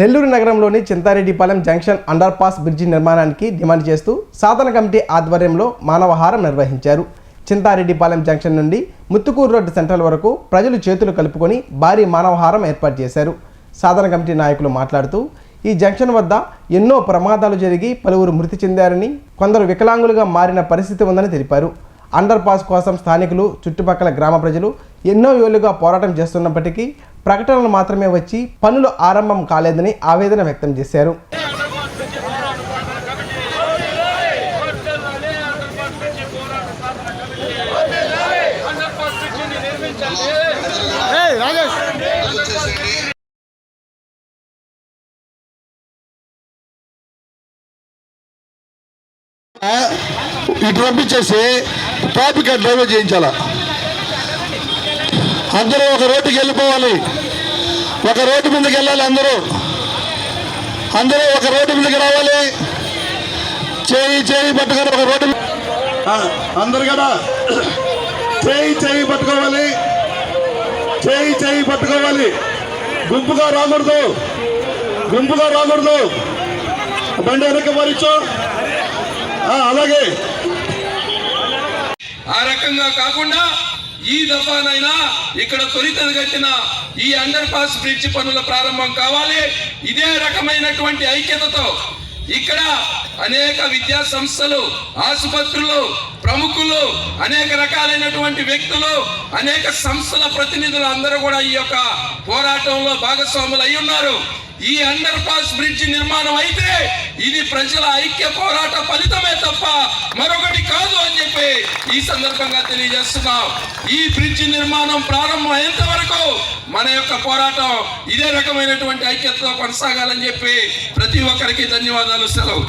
నెల్లూరు నగరంలోని Chintareddypalem junction under pass bridge నిర్మాణానికి demand చేస్తూ సాధన కమిటీ ఆధ్వర్యంలో మానవహారం నిర్వహించారు. చింతారెడ్డిపాలెం జంక్షన్ నుండి ముత్తుకూరు రోడ్డు సెంట్రల్ వరకు ప్రజలు చేతులు కలుపుకొని భారీ మానవహారం ఏర్పాటు చేశారు. సాధన కమిటీ నాయకులు మాట్లాడుతూ ఈ జంక్షన్ వద్ద ఎన్నో ప్రమాదాలు జరిగి పలువురు మృతి చెందారని కొందరు వికలాంగులుగా మారిన పరిస్థితి ఉందని తెలిపారు. అండర్ పాస్ కోసం స్థానికులు చుట్టుపక్కల గ్రామ ప్రజలు ఎన్నో ఏళ్ళుగా పోరాటం చేస్తున్నప్పటికీ ప్రకటనలు మాత్రమే వచ్చి పనులు ఆరంభం కాలేదని ఆవేదన వ్యక్తం చేశారు. ఇటు పంపించేసి ట్రాఫిక్ డ్రైవర్ చేయించాల? అందరూ ఒక రోడ్డుకి వెళ్ళిపోవాలి. ఒక రోడ్డు మీదకి వెళ్ళాలి అందరూ. అందరూ ఒక రోడ్డు మీదకి రావాలి. చేయి చేయి పట్టుకొని ఒక రోడ్డు అందరు కదా? చేయి చేయి పట్టుకోవాలి. చేయి చేయి పట్టుకోవాలి. గుంపుగా రాకూడదు. గుంపుగా రాకూడదు. బండి వెనక్కి మరిచో అలాగే. ఆ రకంగా కాకుండా ఈ దఫానైనా ఇక్కడ త్వరితను కట్టిన ఈ అండర్ పాస్ బ్రిడ్జ్ పనుల ప్రారంభం కావాలి. ఇదే రకమైనటువంటి ఐక్యతతో ఇక్కడ అనేక విద్యా సంస్థలు ఆసుపత్రులు ప్రముఖులు అనేక రకాలైనటువంటి వ్యక్తులు అనేక సంస్థల ప్రతినిధులు అందరూ కూడా ఈ యొక్క పోరాటంలో భాగస్వాములు అయి ఉన్నారు. ఈ అండర్ పాస్ బ్రిడ్జ్ నిర్మాణం అయితే ఇది ప్రజల ఐక్య పోరాట ఫలితమే తప్ప మరొకటి కాదు అని చెప్పి ఈ సందర్భంగా తెలియజేస్తున్నాం. ఈ బ్రిడ్జ్ నిర్మాణం ప్రారంభం అయ్యేంత వరకు మన యొక్క పోరాటం ఇదే రకమైనటువంటి ఐక్యతతో కొనసాగాలని చెప్పి ప్రతి ఒక్కరికి ధన్యవాదాలు సెలవు.